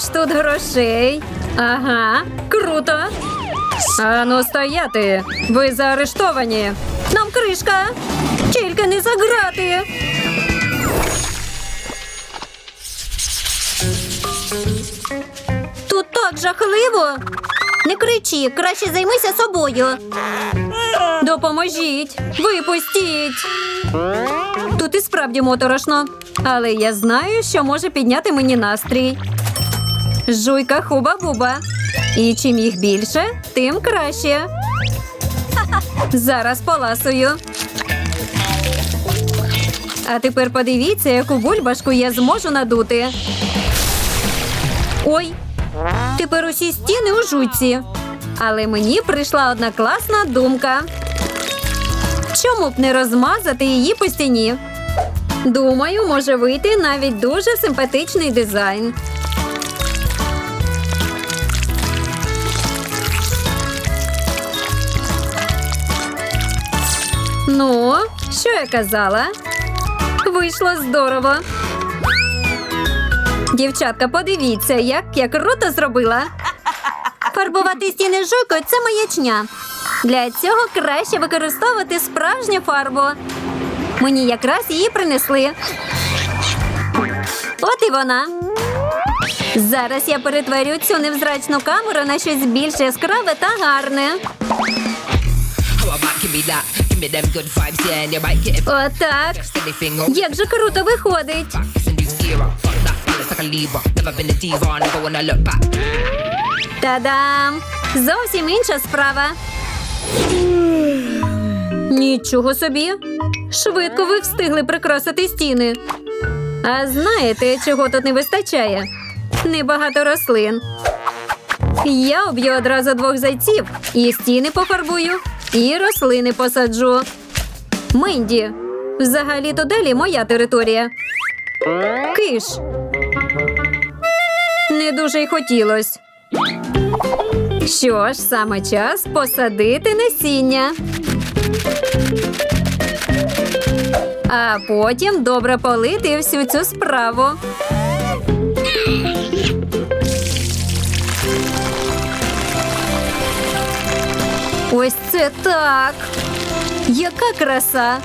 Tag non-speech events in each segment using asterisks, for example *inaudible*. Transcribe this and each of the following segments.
Скільки тут грошей? Ага, круто. Ану, стояти. Ви заарештовані. Нам кришка. Тільки не заграти. Тут так жахливо. Не кричи, краще займися собою. Допоможіть, випустіть. Тут і справді моторошно. Але я знаю, що може підняти мені настрій. Жуйка хуба-буба. І чим їх більше, тим краще. *laughs* Зараз поласую. А тепер подивіться, яку бульбашку я зможу надути. Ой, тепер усі стіни у жуйці. Але мені прийшла одна класна думка. Чому б не розмазати її по стіні? Думаю, може вийти навіть дуже симпатичний дизайн. Ну, що я казала? Вийшло здорово. Дівчатка, подивіться, як я круто зробила. Фарбувати стіни жуйкою це маячня. Для цього краще використовувати справжню фарбу. Мені якраз її принесли. От і вона. Зараз я перетворю цю невзрачну камеру на щось більш яскраве та гарне. Отак. Як же круто виходить. Та-дам! Зовсім інша справа. Нічого собі. Швидко ви встигли прикрасити стіни. А знаєте, чого тут не вистачає? Небагато рослин. Я об'ю одразу двох зайців, і стіни пофарбую, і рослини посаджу. Менді. Взагалі-то далі моя територія. Киш. Не дуже й хотілось. Що ж, саме час посадити насіння. А потім добре полити всю цю справу. Ось це так. Яка краса.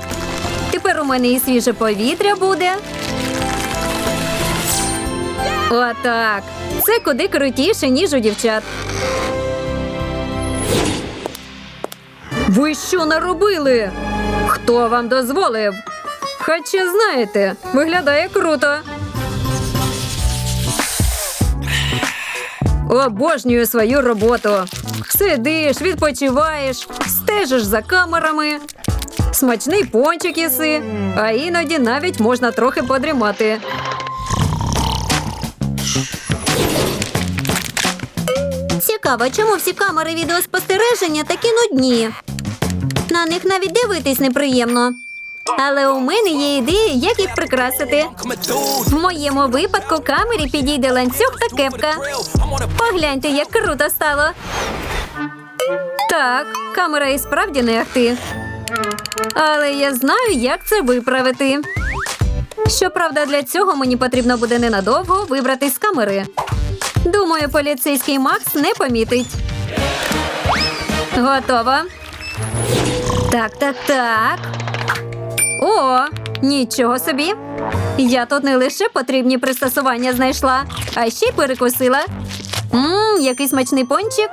Тепер у мене і свіже повітря буде. Отак. Це куди крутіше, ніж у дівчат. Ви що наробили? Хто вам дозволив? Хоча знаєте, виглядає круто. Обожнюю свою роботу. Сидиш, відпочиваєш, стежиш за камерами. Смачний пончик їси, а іноді навіть можна трохи подрімати. Цікаво, чому всі камери відеоспостереження такі нудні. На них навіть дивитись неприємно. Але у мене є ідея, як їх прикрасити. В моєму випадку камері підійде ланцюг та кепка. Погляньте, як круто стало. Так, камера і справді не ахти. Але я знаю, як це виправити. Щоправда, для цього мені потрібно буде ненадовго вибратись з камери. Думаю, поліцейський Макс не помітить. Готово. Так, так, так. О, нічого собі. Я тут не лише потрібні пристосування знайшла, а ще й перекусила. Мм, який смачний пончик.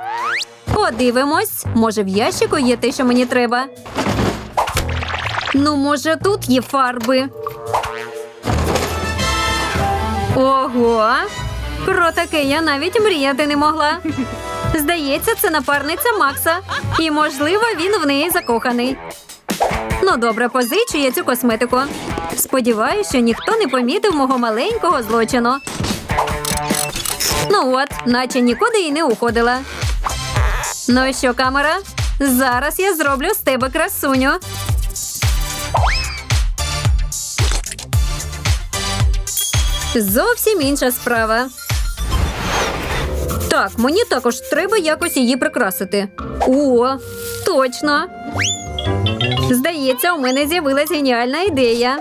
Подивимось, може, в ящику є те, що мені треба. Ну, може, тут є фарби. Ого! Про таке я навіть мріяти не могла. Здається, це напарниця Макса, і, можливо, він в неї закоханий. Ну, добре, позичу я цю косметику. Сподіваюся, що ніхто не помітив мого маленького злочину. Ну от, наче нікуди і не уходила. Ну і що, камера? Зараз я зроблю з тебе красуню. Зовсім інша справа. Так, мені також треба якось її прикрасити. О, точно. Здається, у мене з'явилась геніальна ідея.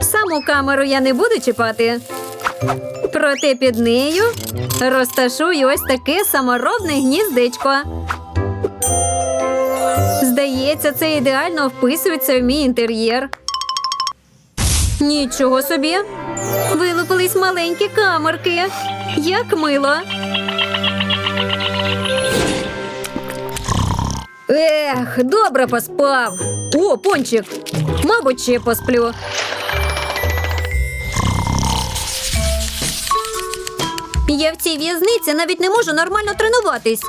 Саму камеру я не буду чіпати. Проте під нею розташую ось таке саморобне гніздечко. Здається, це ідеально вписується в мій інтер'єр. Нічого собі. Вилупились маленькі камерки. Як мило. Ех, добре поспав. О, пончик. Мабуть, ще посплю. Я в цій в'язниці навіть не можу нормально тренуватись.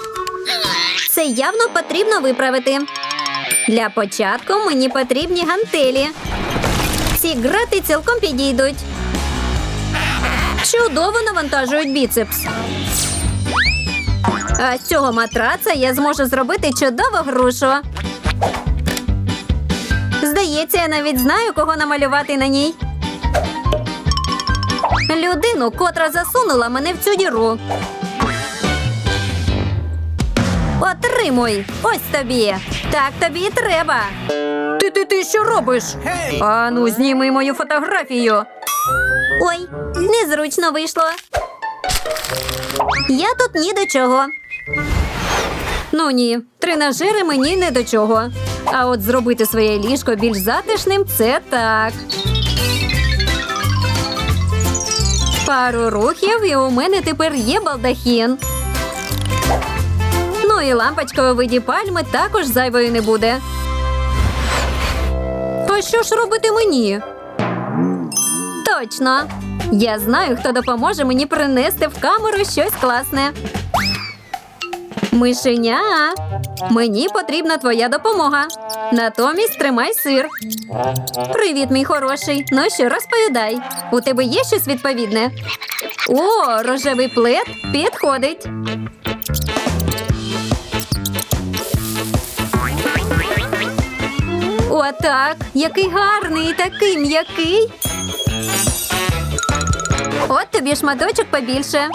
Це явно потрібно виправити. Для початку мені потрібні гантелі. Ці грати цілком підійдуть. Чудово навантажують біцепс. А з цього матраца я зможу зробити чудову грушу. Здається, я навіть знаю, кого намалювати на ній. Людину, котра засунула мене в цю діру. Отримуй! Ось тобі! Так тобі і треба. Ти ти ти що робиш? А ну, зніми мою фотографію. Ой, незручно вийшло. Я тут ні до чого. Ну ні, тренажери мені не до чого. А от зробити своє ліжко більш затишним це так. Пару рухів, і у мене тепер є балдахін. Ну і лампочка у виді пальми також зайвою не буде. А що ж робити мені? Точно. Я знаю, хто допоможе мені принести в камеру щось класне. Мишеня, мені потрібна твоя допомога. Натомість тримай сир. Привіт, мій хороший. Ну що, розповідай. У тебе є щось відповідне? О, рожевий плед підходить. Отак. Який гарний такий м'який. От тобі шматочок побільше.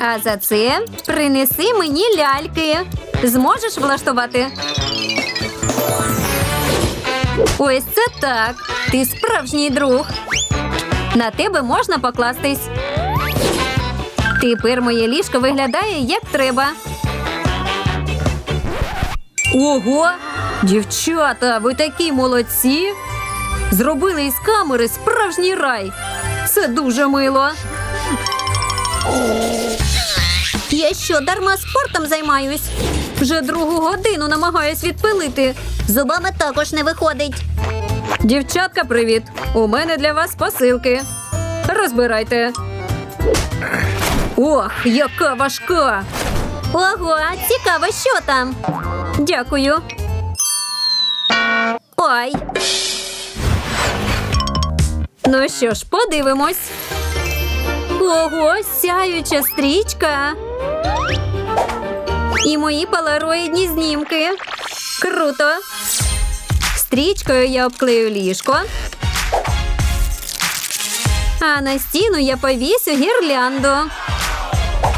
А за це принеси мені ляльки. Зможеш влаштувати? Ось це так. Ти справжній друг. На тебе можна покластись. Тепер моє ліжко виглядає як треба. Ого! Дівчата, ви такі молодці! Зробили із камери справжній рай. Це дуже мило. Я що, дарма спортом займаюсь? Вже другу годину намагаюсь відпилити. Зубами також не виходить. Дівчатка, привіт! У мене для вас посилки. Розбирайте. Ох, яка важка! Ого, цікаво, що там. Дякую. Ой. Ну що ж, подивимось. Ого, сяюча стрічка. І мої полароїдні знімки. Круто. Стрічкою я обклею ліжко. А на стіну я повісю гірлянду.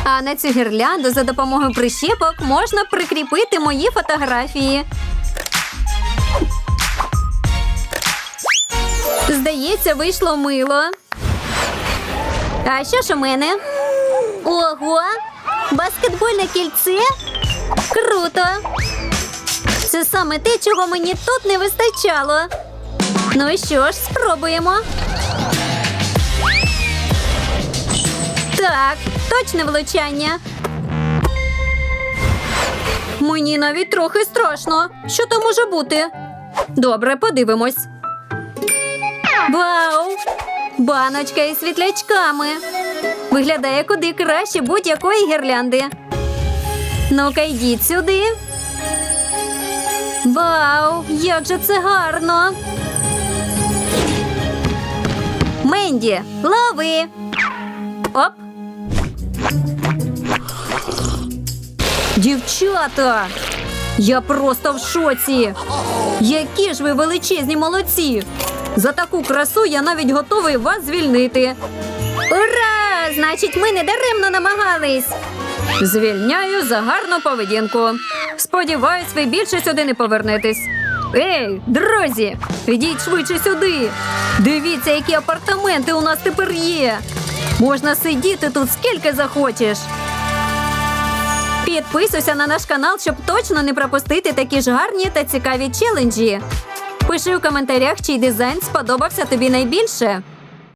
А на цю гірлянду за допомогою прищепок можна прикріпити мої фотографії. Здається, вийшло мило. А що ж у мене? Ого! Баскетбольне кільце? Круто! Це саме те, чого мені тут не вистачало. Ну що ж, спробуємо. Так, точне влучання. Мені навіть трохи страшно. Що там може бути? Добре, подивимось. Вау! Баночка із світлячками. Виглядає куди краще будь-якої гірлянди. Ну-ка, йдіть сюди. Вау! Як же це гарно! Менді, лови! Оп! Дівчата! Я просто в шоці! Які ж ви величезні молодці! За таку красу я навіть готовий вас звільнити. Ура! Значить, ми не даремно намагались. Звільняю за гарну поведінку. Сподіваюсь, ви більше сюди не повернетесь. Ей, друзі, ідіть швидше сюди. Дивіться, які апартаменти у нас тепер є. Можна сидіти тут скільки захочеш. Підписуйся на наш канал, щоб точно не пропустити такі ж гарні та цікаві челенджі. Пиши у коментарях, чий дизайн сподобався тобі найбільше.